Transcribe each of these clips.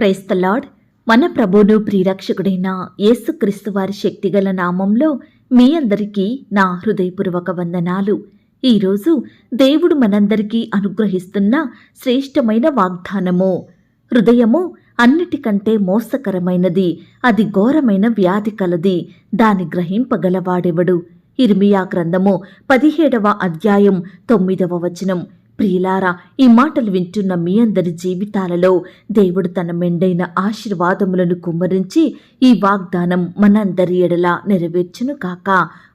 ప్రైస్త lord. మన ప్రభును ప్రియరక్షకుడైన యేసుక్రీస్తు వారి శక్తిగల నామంలో మీ అందరికీ నా హృదయపూర్వక వందనాలు. ఈరోజు దేవుడు మనందరికీ అనుగ్రహిస్తున్న శ్రేష్టమైన వాగ్దానము. హృదయము అన్నిటికంటే మోసకరమైనది అది ఘోరమైన వ్యాధి కలది. దాని గ్రహింపగలవాడెవడు? ఇర్మియా గ్రంథము పదిహేడవ అధ్యాయం తొమ్మిదవ వచనం. ప్రియులారా ఈ మాటలు వింటున్న మీ అందరి జీవితాలలో దేవుడు తన మెండైన ఆశీర్వాదములను కుమ్మరించి ఈ వాగ్దానం మనందరి ఎడలా నెరవేర్చును కాక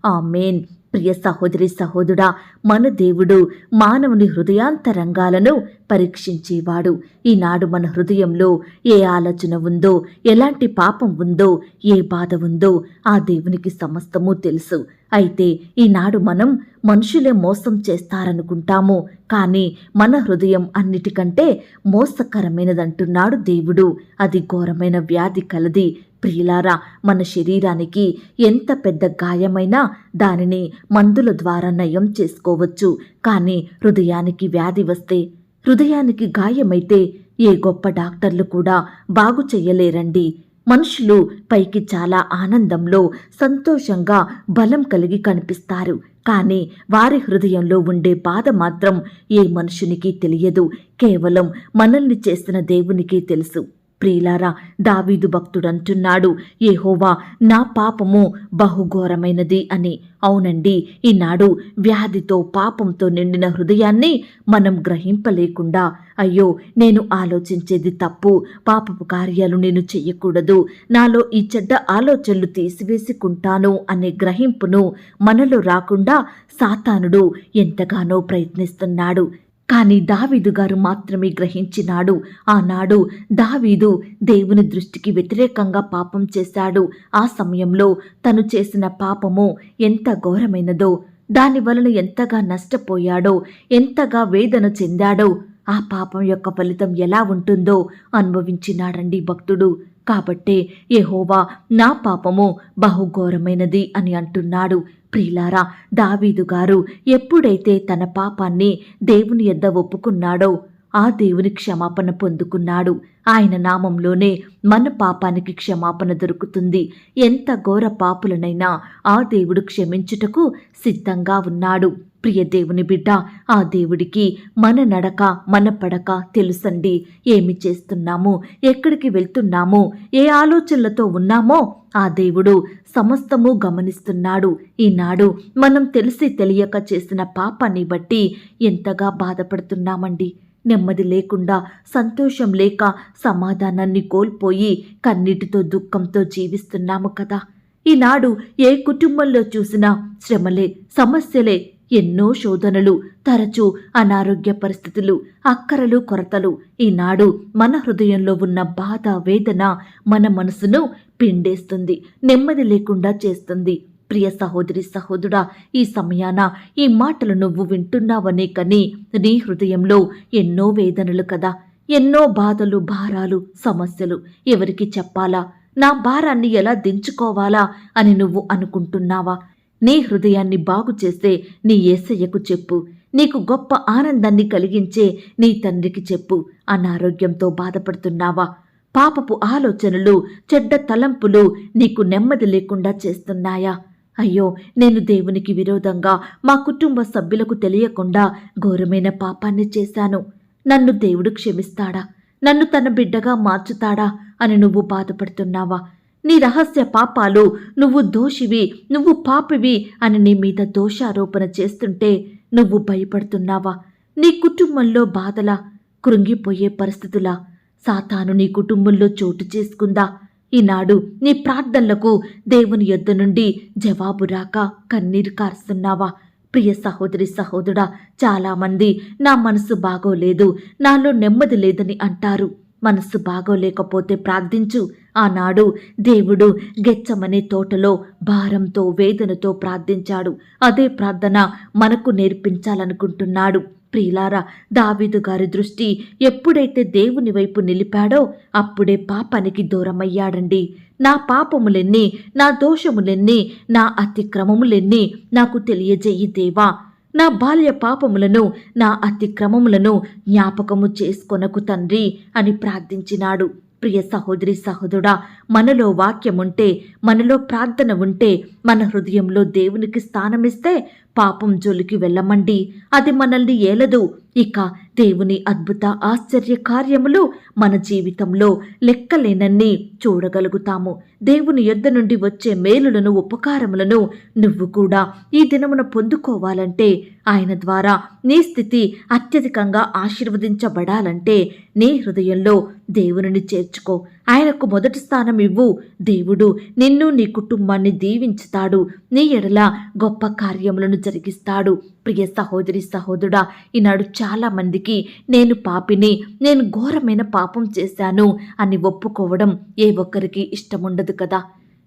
ఆమెన్. ప్రియ సహోదరి సహోదరుడా మన దేవుడు మానవుని హృదయాంతరంగాలను పరీక్షించేవాడు. ఈనాడు మన హృదయంలో ఏ ఆలోచన ఉందో ఎలాంటి పాపం ఉందో ఏ బాధ ఉందో ఆ దేవునికి సమస్తము తెలుసు. అయితే ఈనాడు మనం మనుషులే మోసం చేస్తారనుకుంటాము. కానీ మన హృదయం అన్నిటికంటే మోసకరమైనదంటున్నాడు దేవుడు. అది ఘోరమైన వ్యాధి కలది. ప్రియులారా మన శరీరానికి ఎంత పెద్ద గాయమైనా దానిని మందుల ద్వారా నయం చేసుకోవచ్చు. కానీ హృదయానికి వ్యాధి వస్తే హృదయానికి గాయమైతే ఏ గొప్ప డాక్టర్లు కూడా బాగు చెయ్యలేరండి. మనుషులు పైకి చాలా ఆనందంలో సంతోషంగా బలం కలిగి కనిపిస్తారు. కానీ వారి హృదయంలో ఉండే బాధ మాత్రం ఏ మనుషునికి తెలియదు. కేవలం మనల్ని చేసిన దేవునికి తెలుసు. ప్రియులారా దావీదు భక్తుడంటున్నాడు ఏహోవా నా పాపము బహుఘోరమైనది అని. అవునండి ఈనాడు వ్యాధితో పాపంతో నిండిన హృదయాన్ని మనం గ్రహింపలేకుండా అయ్యో నేను ఆలోచించేది తప్పు పాపపు కార్యాలు నేను చెయ్యకూడదు నాలో ఈ చెడ్డ ఆలోచనలు తీసివేసుకుంటాను అనే గ్రహింపును మనలో రాకుండా సాతానుడు ఎంతగానో ప్రయత్నిస్తున్నాడు. కానీ దావీదు గారు మాత్రమే గ్రహించినాడు. ఆనాడు దావీదు దేవుని దృష్టికి వ్యతిరేకంగా పాపం చేశాడు. ఆ సమయంలో తను చేసిన పాపము ఎంత ఘోరమైనదో దాని వలన ఎంతగా నష్టపోయాడో ఎంతగా వేదన చెందాడో ఆ పాపం యొక్క ఫలితం ఎలా ఉంటుందో అనుభవించినాడండి భక్తుడు. కాబట్టే యహోవా నా పాపము బహుఘోరమైనది అని అంటున్నాడు. ప్రిలారా దావీదు గారు ఎప్పుడైతే తన పాపాన్ని దేవుని యొద్ద ఒప్పుకున్నాడో ఆ దేవుని క్షమాపణ పొందుకున్నాడు. ఆయన నామంలోనే మన పాపానికి క్షమాపణ దొరుకుతుంది. ఎంత ఘోర పాపులనైనా ఆ దేవుడు క్షమించుటకు సిద్ధంగా ఉన్నాడు. ప్రియ దేవుని బిడ్డ ఆ దేవుడికి మన నడక మన పడక తెలుసండి. ఏమి చేస్తున్నాము? ఎక్కడికి వెళ్తున్నాము? ఏ ఆలోచనలతో ఉన్నామో ఆ దేవుడు సమస్తము గమనిస్తున్నాడు. ఈనాడు మనం తెలిసి తెలియక చేసిన పాపాన్ని బట్టి ఎంతగా బాధపడుతున్నామండి. నెమ్మది లేకుండా సంతోషం లేక సమాధానాన్ని కోల్పోయి కన్నీటితో దుఃఖంతో జీవిస్తున్నాము కదా. ఈనాడు ఏ కుటుంబంలో చూసినా శ్రమలే సమస్యలే ఎన్నో శోధనలు తరచూ అనారోగ్య పరిస్థితులు అక్కరలు కొరతలు. ఈనాడు మన హృదయంలో ఉన్న బాధ వేదన మన మనసును పిండేస్తుంది నెమ్మది లేకుండా చేస్తుంది. ప్రియ సహోదరి సహోదరుడా ఈ సమయాన ఈ మాటలు నువ్వు వింటున్నావనే కని నీ హృదయంలో ఎన్నో వేదనలు కదా ఎన్నో బాధలు భారాలు సమస్యలు. ఎవరికి చెప్పాలా? నా భారాన్ని ఎలా దించుకోవాలా అని నువ్వు అనుకుంటున్నావా? నీ హృదయాన్ని బాగు చేసే నీ ఏసయ్యకు చెప్పు. నీకు గొప్ప ఆనందాన్ని కలిగించే నీ తండ్రికి చెప్పు. అనారోగ్యంతో బాధపడుతున్నావా? పాపపు ఆలోచనలు చెడ్డ తలంపులు నీకు నెమ్మది లేకుండా చేస్తున్నాయా? అయ్యో నేను దేవునికి విరోధంగా మా కుటుంబ సభ్యులకు తెలియకుండా ఘోరమైన పాపాన్ని చేశాను. నన్ను దేవుడు క్షమిస్తాడా? నన్ను తన బిడ్డగా మార్చుతాడా? అని నువ్వు బాధపడుతున్నావా? నీ రహస్య పాపాలు నువ్వు దోషివి నువ్వు పాపివి అని నీ మీద దోషారోపణ చేస్తుంటే నువ్వు భయపడుతున్నావా? నీ కుటుంబంలో బాధలా? కృంగిపోయే పరిస్థితులా? సాతాను నీ కుటుంబంలో చోటు చేసుకుందా? ఈనాడు నీ ప్రార్థనలకు దేవుని యొద్ద నుండి జవాబు రాక కన్నీరు కారుస్తున్నావా? ప్రియ సహోదరి సహోదరుడా చాలామంది నా మనసు బాగోలేదు నాలో నెమ్మది లేదని అంటారు. మనస్సు బాగోలేకపోతే ప్రార్థించు. ఆనాడు దేవుడు గెచ్చమనే తోటలో భారంతో వేదనతో ప్రార్థించాడు. అదే ప్రార్థన మనకు నేర్పించాలనుకుంటున్నాడు. ప్రియులారా దావీదు గారి దృష్టి ఎప్పుడైతే దేవుని వైపు నిలిపాడో అప్పుడే పాపానికి దూరమయ్యాడండి. నా పాపములెన్ని నా దోషములెన్ని నా అతిక్రమములెన్ని నాకు తెలియజేయి దేవా. నా బాల్య పాపములను నా అతిక్రమములను జ్ఞాపకము చేసుకొనకు తండ్రి అని ప్రార్థించినాడు. ప్రియ సహోదరి సహోదరుడా మనలో వాక్యం ఉంటే మనలో ప్రార్థన ఉంటే మన హృదయంలో దేవునికి స్థానమిస్తే పాపం జోలికి వెళ్ళమండి. అది మనల్ని ఏలదు. ఇక దేవుని అద్భుత ఆశ్చర్య కార్యములు మన జీవితంలో లెక్కలేనన్ని చూడగలుగుతాము. దేవుని యొద్ద నుండి వచ్చే మేలులను ఉపకారములను నువ్వు కూడా ఈ దినమున పొందుకోవాలంటే ఆయన ద్వారా నీ స్థితి అత్యధికంగా ఆశీర్వదించబడాలంటే నీ హృదయంలో దేవునిని చేర్చుకో. ఆయనకు మొదటి స్థానం ఇవ్వు. దేవుడు నిన్ను నీ కుటుంబాన్ని దీవించుతాడు. నీ ఎడల గొప్ప కార్యములను జరిగిస్తాడు. ప్రియ సహోదరి సహోదరుడా ఈనాడు చాలా మందికి నేను పాపిని నేను ఘోరమైన పాపం చేశాను అని ఒప్పుకోవడం ఏ ఒక్కరికి ఇష్టముండదు కదా.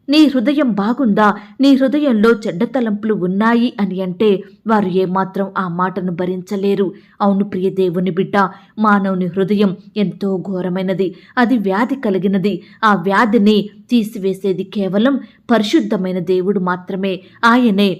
నీ హృదయం బాగుందా? నీ హృదయంలో చెడ్డ తలంపులు ఉన్నాయి అని అంటే వారు ఏమాత్రం ఆ మాటను భరించలేరు. అవును ప్రియ దేవుని బిడ్డ మానవుని హృదయం ఎంతో ఘోరమైనది. అది వ్యాధి కలిగినది. ఆ వ్యాధిని తీసివేసేది కేవలం పరిశుద్ధమైన దేవుడు మాత్రమే. ఆయనే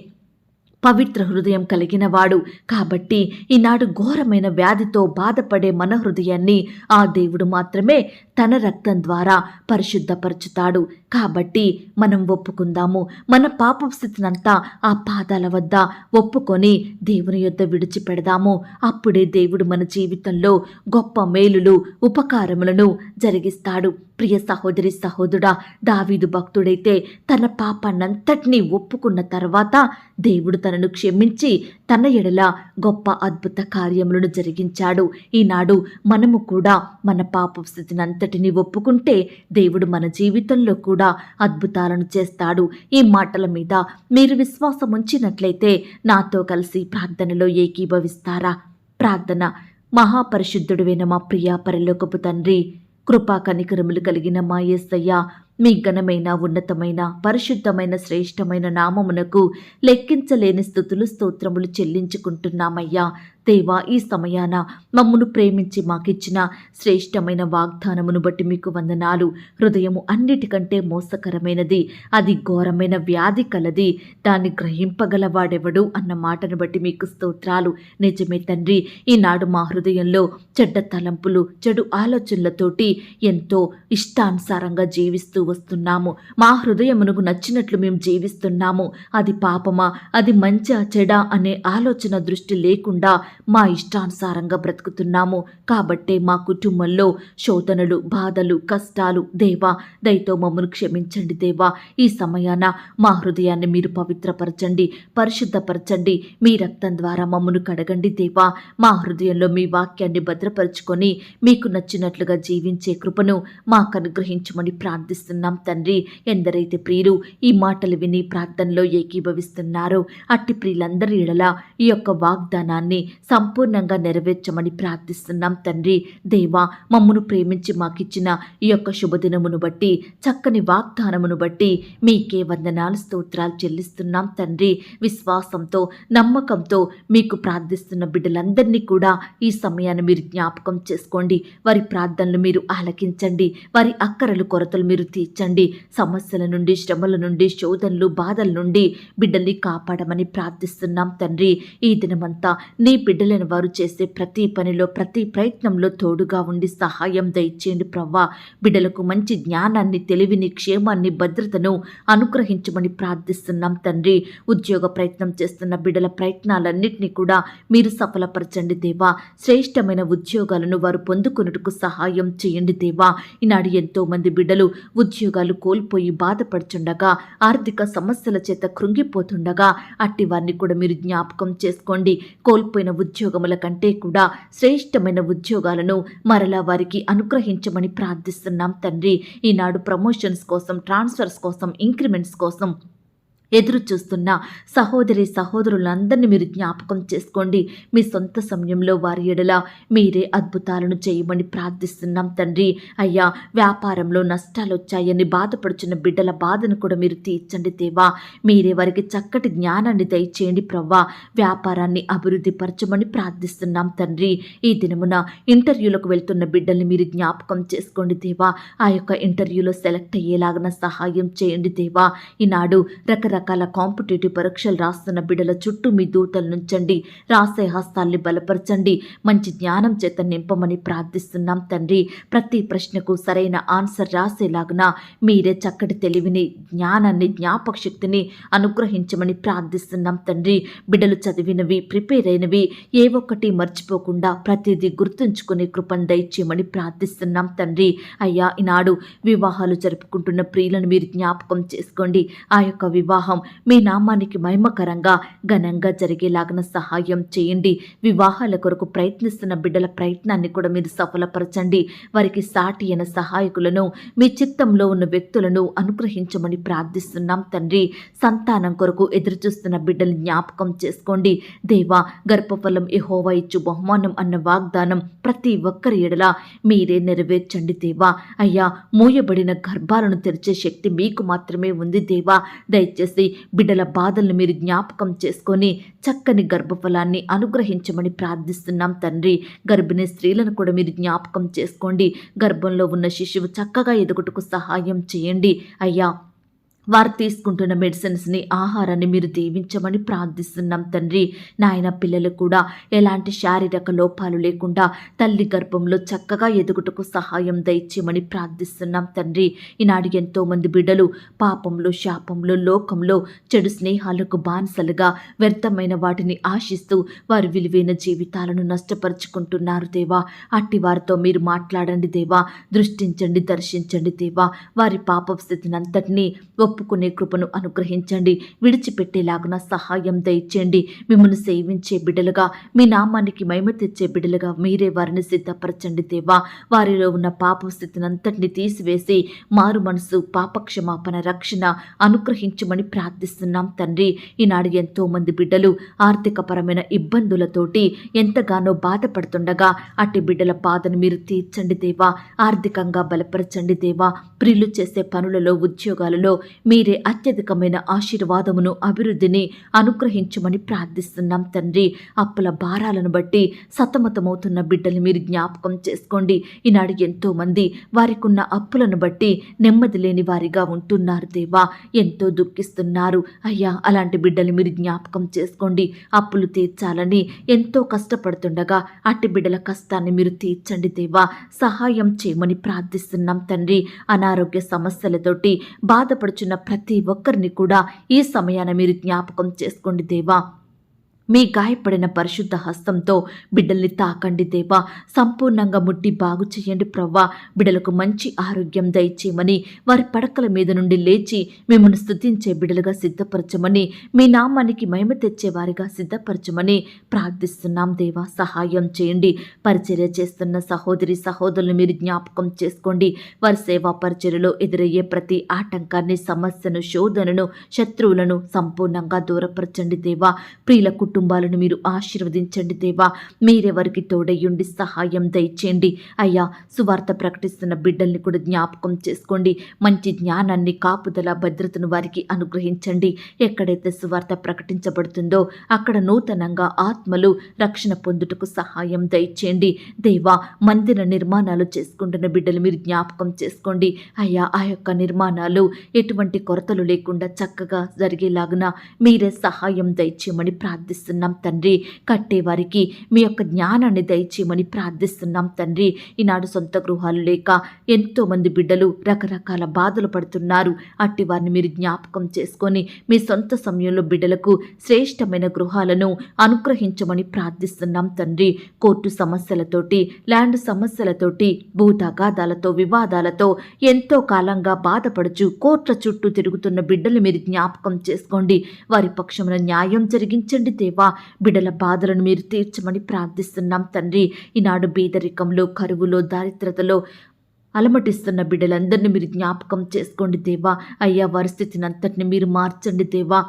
పవిత్ర హృదయం కలిగినవాడు. కాబట్టి ఈనాడు ఘోరమైన వ్యాధితో బాధపడే మన హృదయాన్ని ఆ దేవుడు మాత్రమే తన రక్తం ద్వారా పరిశుద్ధపరచుతాడు. కాబట్టి మనం ఒప్పుకుందాము. మన పాప స్థితినంతా ఆ పాదాల వద్ద ఒప్పుకొని దేవుని యొద్ద విడిచిపెడదాము. అప్పుడే దేవుడు మన జీవితంలో గొప్ప మేలులు ఉపకారములను జరిగిస్తాడు. ప్రియ సహోదరి సహోదరుడా దావీదు భక్తుడైతే తన పాపాన్నంతటినీ ఒప్పుకున్న తర్వాత దేవుడు తనను క్షమించి తన ఎడల గొప్ప అద్భుత కార్యములను జరిగించాడు. ఈనాడు మనము కూడా మన పాప స్థితినంతటిని ఒప్పుకుంటే దేవుడు మన జీవితంలో కూడా అద్భుతాలను చేస్తాడు. ఈ మాటల మీద మీరు విశ్వాసం ఉంచినట్లయితే నాతో కలిసి ప్రార్థనలో ఏకీభవిస్తారా? ప్రార్థన. మహాపరిశుద్ధుడువైన మా ప్రియా పరలోకపు తండ్రి కృపా కనికరములు కలిగిన మా యేసయ్య మీ ఘనమైన ఉన్నతమైన పరిశుద్ధమైన శ్రేష్టమైన నామమునకు లెక్కించలేని స్థుతులు స్తోత్రములు చెల్లించుకుంటున్నామయ్యా. దేవా ఈ సమయాన మమ్మను ప్రేమించి మాకిచ్చిన శ్రేష్టమైన వాగ్దానమును బట్టి మీకు వందనాలు. హృదయము అన్నిటికంటే మోసకరమైనది అది ఘోరమైన వ్యాధి కలది. దాన్ని గ్రహింపగలవాడెవడు అన్న మాటను బట్టి మీకు స్తోత్రాలు. నిజమే తండ్రి ఈనాడు మా హృదయంలో చెడ్డ తలంపులు చెడు ఆలోచనలతోటి ఎంతో ఇష్టానుసారంగా జీవిస్తూ వస్తున్నాము. మా హృదయమునకు నచ్చినట్లు మేము జీవిస్తున్నాము. అది పాపమా? అది మంచా? చెడా? అనే ఆలోచన దృష్టి లేకుండా మా ఇష్టానుసారంగా బ్రతుకుతున్నాము. కాబట్టే మా కుటుంబంలో శోధనలు బాధలు కష్టాలు దేవా దయతో మమ్మను క్షమించండి దేవా. ఈ సమయాన మా హృదయాన్ని మీరు పవిత్రపరచండి పరిశుద్ధపరచండి. మీ రక్తం ద్వారా మమ్మను కడగండి దేవా. మా హృదయంలో మీ వాక్యాన్ని భద్రపరుచుకొని మీకు నచ్చినట్లుగా జీవించే కృపను మాకు అనుగ్రహించమని ప్రార్థిస్తున్నాం తండ్రి. ఎందరైతే ప్రియులు ఈ మాటలు విని ప్రార్థనలో ఏకీభవిస్తున్నారో అట్టి ప్రియులందరి ఎడల ఈ యొక్క వాగ్దానాన్ని సంపూర్ణంగా నెరవేర్చమని ప్రార్థిస్తున్నాం తండ్రి. దేవా మమ్మను ప్రేమించి మాకిచ్చిన ఈ యొక్క శుభదినమును బట్టి చక్కని వాగ్దానమును బట్టి మీకే వందనాలు స్తోత్రాలు చెల్లిస్తున్నాం తండ్రి. విశ్వాసంతో నమ్మకంతో మీకు ప్రార్థిస్తున్న బిడ్డలందరినీ కూడా ఈ సమయాన్ని మీరు జ్ఞాపకం చేసుకోండి. వారి ప్రార్థనలు మీరు ఆలకించండి. వారి అక్కరలు కొరతలు మీరు తీర్చండి. సమస్యల నుండి శ్రమల నుండి శోధనలు బాధల నుండి బిడ్డల్ని కాపాడమని ప్రార్థిస్తున్నాం తండ్రి. ఈ దినమంతా నీ బిడ్డలను వారు చేసే ప్రతి పనిలో ప్రతి ప్రయత్నంలో తోడుగా ఉండి సహాయం దయచేయండి ప్రవ్వా. బిడ్డలకు మంచి జ్ఞానాన్ని తెలివిని క్షేమాన్ని భద్రతను అనుగ్రహించమని ప్రార్థిస్తున్నాం తండ్రి. ఉద్యోగ ప్రయత్నం చేస్తున్న బిడ్డల ప్రయత్నాలన్నింటినీ కూడా మీరు సఫలపరచండి దేవా. శ్రేష్టమైన ఉద్యోగాలను వారు పొందుకున్నట్టుకు సహాయం చేయండి దేవా. ఈనాడు ఎంతో మంది బిడ్డలు ఉద్యోగాలు కోల్పోయి బాధపడుచుండగా ఆర్థిక సమస్యల చేత కృంగిపోతుండగా అట్టి వారిని కూడా మీరు జ్ఞాపకం చేసుకోండి. కోల్పోయిన ఉద్యోగముల కంటే కూడా శ్రేష్టమైన ఉద్యోగాలను మరలా వారికి అనుగ్రహించమని ప్రార్థిస్తున్నాం తండ్రి. ఈనాడు ప్రమోషన్స్ కోసం ట్రాన్స్ఫర్స్ కోసం ఇంక్రిమెంట్స్ కోసం ఎదురు చూస్తున్న సహోదరి సహోదరులందరినీ మీరు జ్ఞాపకం చేసుకోండి. మీ సొంత సమయంలో వారి ఎడల మీరే అద్భుతాలను చేయమని ప్రార్థిస్తున్నాం తండ్రి. అయ్యా వ్యాపారంలో నష్టాలు వచ్చాయని బాధపడుచున్న బిడ్డల బాధను కూడా మీరు తీర్చండి దేవా. మీరే వారికి చక్కటి జ్ఞానాన్ని దయచేయండి ప్రవ్వా. వ్యాపారాన్ని అభివృద్ధి పరచమని ప్రార్థిస్తున్నాం తండ్రి. ఈ దినమున ఇంటర్వ్యూలకు వెళ్తున్న బిడ్డల్ని మీరు జ్ఞాపకం చేసుకోండి దేవా. ఆ యొక్క ఇంటర్వ్యూలో సెలెక్ట్ అయ్యేలాగన సహాయం చేయండి దేవా. ఈనాడు రకరకాల రకరకాల కాంపిటేటివ్ పరీక్షలు రాస్తున్న బిడ్డల చుట్టూ మీ దూతలు నుంచండి. రాసే హస్తాల్ని బలపరచండి. మంచి జ్ఞానం చేత నింపమని ప్రార్థిస్తున్నాం తండ్రి. ప్రతి ప్రశ్నకు సరైన ఆన్సర్ రాసేలాగున మీరే చక్కటి తెలివిని జ్ఞానాన్ని జ్ఞాపక శక్తిని అనుగ్రహించమని ప్రార్థిస్తున్నాం తండ్రి. బిడ్డలు చదివినవి ప్రిపేర్ అయినవి ఏ ఒక్కటి మర్చిపోకుండా ప్రతిదీ గుర్తుంచుకునే కృపను దయచేయమని ప్రార్థిస్తున్నాం తండ్రి. అయ్యా ఈనాడు వివాహాలు జరుపుకుంటున్న ప్రియులను మీరు జ్ఞాపకం చేసుకోండి. ఆ యొక్క వివాహం మీ నామానికి మహిమకరంగా ఘనంగా జరిగేలాగిన సహాయం చేయండి. వివాహాల కొరకు ప్రయత్నిస్తున్న బిడ్డల ప్రయత్నాన్ని కూడా మీరు సఫలపరచండి. వారికి సాటి అయిన సహాయకులను మీ చిత్తంలో ఉన్న వ్యక్తులను అనుగ్రహించమని ప్రార్థిస్తున్నాం తండ్రి. సంతానం కొరకు ఎదురుచూస్తున్న బిడ్డలు జ్ఞాపకం చేసుకోండి. దేవా గర్భఫలం ఎహోవా ఇచ్చు బహుమానం అన్న వాగ్దానం ప్రతి ఒక్కరి ఎడల మీరే నెరవేర్చండి దేవా. అయ్యా మూయబడిన గర్భాలను తెరిచే శక్తి మీకు మాత్రమే ఉంది దేవా. దయచేసి బిడ్డల బాధలను మీరు జ్ఞాపకం చేసుకొని చక్కని గర్భఫలాన్ని అనుగ్రహించమని ప్రార్థిస్తున్నాం తండ్రి. గర్భిణీ స్త్రీలను కూడా మీరు జ్ఞాపకం చేసుకోండి. గర్భంలో ఉన్న శిశువు చక్కగా ఎదుగుటకు సహాయం చేయండి. అయ్యా వారు తీసుకుంటున్న మెడిసిన్స్ని ఆహారాన్ని మీరు దీవించమని ప్రార్థిస్తున్నాం తండ్రి. నాయన పిల్లలు కూడా ఎలాంటి శారీరక లోపాలు లేకుండా తల్లి గర్భంలో చక్కగా ఎదుగుటకు సహాయం దయచేయమని ప్రార్థిస్తున్నాం తండ్రి. ఈనాడు ఎంతోమంది బిడ్డలు పాపంలో శాపంలో లోకంలో చెడు స్నేహాలకు బానిసలుగా వ్యర్థమైన వాటిని ఆశిస్తూ వారి విలువైన జీవితాలను నష్టపరుచుకుంటున్నారు దేవా. అట్టి వారితో మీరు మాట్లాడండి దేవా. దృష్టించండి దర్శించండి దేవా. వారి పాప స్థితిని అంతటినీ ఒప్పుకునే కృపను అనుగ్రహించండి. విడిచిపెట్టేలాగున సహాయం దయచేయండి. మిమ్మల్ని సేవించే బిడ్డలుగా మీ నామానికి మహిమ తెచ్చే బిడ్డలుగా మీరే వారిని సిద్ధపరచండి దేవా. వారిలో ఉన్న పాప స్థితిని అంతటిని తీసివేసి మారు మనసు పాపక్షమాపణ రక్షణ అనుగ్రహించమని ప్రార్థిస్తున్నాం తండ్రి. ఈనాడు ఎంతో మంది బిడ్డలు ఆర్థికపరమైన ఇబ్బందులతోటి ఎంతగానో బాధపడుతుండగా అట్టి బిడ్డల బాధను మీరు తీర్చండి దేవా. ఆర్థికంగా బలపరచండి దేవా. ప్రిల్లు చేసే పనులలో ఉద్యోగాలలో మీరే అత్యధికమైన ఆశీర్వాదమును అభివృద్ధిని అనుగ్రహించమని ప్రార్థిస్తున్నాం తండ్రి. అప్పుల భారాలను బట్టి సతమతమవుతున్న బిడ్డలు మీరు జ్ఞాపకం చేసుకోండి. ఈనాడు ఎంతో మంది వారికున్న అప్పులను బట్టి నెమ్మది లేని వారిగా ఉంటున్నారు దేవా. ఎంతో దుఃఖిస్తున్నారు. అయ్యా అలాంటి బిడ్డలు మీరు జ్ఞాపకం చేసుకోండి. అప్పులు తీర్చాలని ఎంతో కష్టపడుతుండగా అట్టి బిడ్డల కష్టాన్ని మీరు తీర్చండి దేవా. సహాయం చేయమని ప్రార్థిస్తున్నాం తండ్రి. అనారోగ్య సమస్యలతోటి బాధపడుచున్న ప్రతి ఒక్కరిని కూడా ఈ సమయాన మీరు జ్ఞాపకం చేసుకోండి దేవా. మీ గాయపడిన పరిశుద్ధ హస్తంతో బిడ్డల్ని తాకండి దేవా. సంపూర్ణంగా ముట్టి బాగు చేయండి ప్రవ్వా. బిడ్డలకు మంచి ఆరోగ్యం దయచేయమని వారి పడకల మీద నుండి లేచి మిమ్మల్ని స్తుతించే బిడ్డలుగా సిద్ధపరచమని మీ నామానికి మహిమ తెచ్చే వారిగా సిద్ధపరచమని ప్రార్థిస్తున్నాం దేవా. సహాయం చేయండి. పరిచర్య చేస్తున్న సహోదరి సహోదరులు మీరు జ్ఞాపకం చేసుకోండి. వారి సేవా పరిచర్యలో ఎదురయ్యే ప్రతి ఆటంకాన్ని సమస్యను శోధనను శత్రువులను సంపూర్ణంగా దూరపరచండి దేవా. ప్రియుల కుటుంబ కుటుంబాలను మీరు ఆశీర్వదించండి దేవా. మీరెవరికి తోడయ్యుండి సహాయం దయచేయండి. అయ్యా సువార్త ప్రకటిస్తున్న బిడ్డల్ని కూడా జ్ఞాపకం చేసుకోండి. మంచి జ్ఞానాన్ని కాపుదల భద్రతను వారికి అనుగ్రహించండి. ఎక్కడైతే సువార్త ప్రకటించబడుతుందో అక్కడ నూతనంగా ఆత్మలు రక్షణ పొందుటకు సహాయం దయచేయండి. దేవా మందిర నిర్మాణాలు చేసుకుంటున్న బిడ్డలు మీరు జ్ఞాపకం చేసుకోండి. అయ్యా ఆ యొక్క నిర్మాణాలు ఎటువంటి కొరతలు లేకుండా చక్కగా జరిగేలాగున మీరే సహాయం దయచేయమని ప్రార్థిస్తున్నాం తండ్రి. కట్టేవారికి మీ యొక్క జ్ఞానాన్ని దయచేయమని ప్రార్థిస్తున్నాం తండ్రి. ఈనాడు సొంత గృహాలు లేక ఎంతో మంది బిడ్డలు రకరకాల బాధలు పడుతున్నారు. అట్టి వారిని మీరు జ్ఞాపకం చేసుకొని మీ సొంత సమయంలో బిడ్డలకు శ్రేష్టమైన గృహాలను అనుగ్రహించమని ప్రార్థిస్తున్నాం తండ్రి. కోర్టు సమస్యలతోటి ల్యాండ్ సమస్యలతోటి భూతగాదాలతో వివాదాలతో ఎంతో కాలంగా బాధపడుచు కోర్టుల చుట్టూ తిరుగుతున్న బిడ్డలు మీరు జ్ఞాపకం చేసుకోండి. వారి పక్షమున న్యాయం జరిగించండి దేవా. బిడ్డల బాధలను మీరు తీర్చమని ప్రార్థిస్తున్నాం తండ్రి. ఈనాడు బీదరికంలో కరువులో దారిద్రతలో అలమటిస్తున్న బిడ్డలందరినీ మీరు జ్ఞాపకం చేసుకోండి దేవా. అయ్యా వారి స్థితిని అంతటిని మీరు మార్చండి దేవా.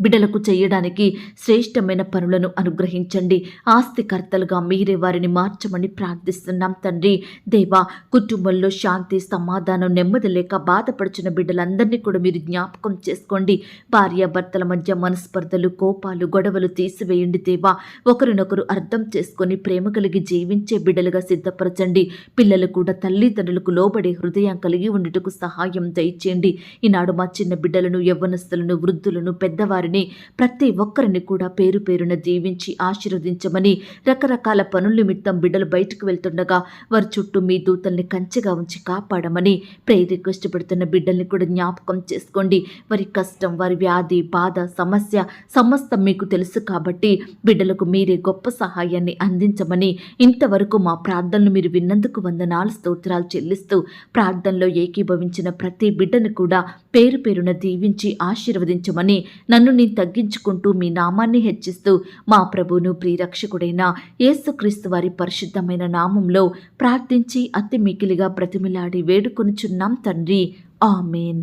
బిడ్డలకు చేయడానికి శ్రేష్టమైన పనులను అనుగ్రహించండి. ఆస్తికర్తలుగా మీరే వారిని మార్చమని ప్రార్థిస్తున్నాం తండ్రి. దేవా కుటుంబంలో శాంతి సమాధానం నెమ్మది లేక బాధపడుచున్న బిడ్డలందరినీ కూడా మీరు జ్ఞాపకం చేసుకోండి. భార్యాభర్తల మధ్య మనస్పర్ధలు కోపాలు గొడవలు తీసివేయండి దేవా. ఒకరినొకరు అర్థం చేసుకొని ప్రేమ కలిగి జీవించే బిడ్డలుగా సిద్ధపరచండి. పిల్లలు కూడా తల్లిదండ్రులకు లోబడే హృదయం కలిగి ఉండుటకు సహాయం దయచేయండి. ఈనాడు మా చిన్న బిడ్డలను యవ్వనస్తులను వృద్ధులను పెద్దవారి వారిని ప్రతి ఒక్కరిని కూడా పేరు పేరున దీవించి ఆశీర్వదించమని రకరకాల పనుల నిమిత్తం బిడ్డలు బయటకు వెళ్తుండగా వారి చుట్టూ మీ దూతల్ని కంచెగా ఉంచి కాపాడమని ప్రేయ రిక్వెస్ట్ పెడుతున్న బిడ్డల్ని కూడా జ్ఞాపకం చేసుకోండి. వారి కష్టం వారి వ్యాధి బాధ సమస్య సమస్త మీకు తెలుసు కాబట్టి బిడ్డలకు మీరే గొప్ప సహాయాన్ని అందించమని ఇంతవరకు మా ప్రార్థనలు మీరు విన్నందుకు వందనాలు స్తోత్రాలు చెల్లిస్తూ ప్రార్థనలో ఏకీభవించిన ప్రతి బిడ్డను కూడా పేరు పేరున దీవించి ఆశీర్వదించమని నన్ను నేను తగ్గించుకుంటూ మీ నామాన్ని హెచ్చిస్తూ మా ప్రభువును ప్రియరక్షకుడైన యేసుక్రీస్తు వారి పరిశుద్ధమైన నామంలో ప్రార్థించి అతి మికిలిగా ప్రతిమిలాడి వేడుకొనుచున్నాం తండ్రి. ఆమెన్.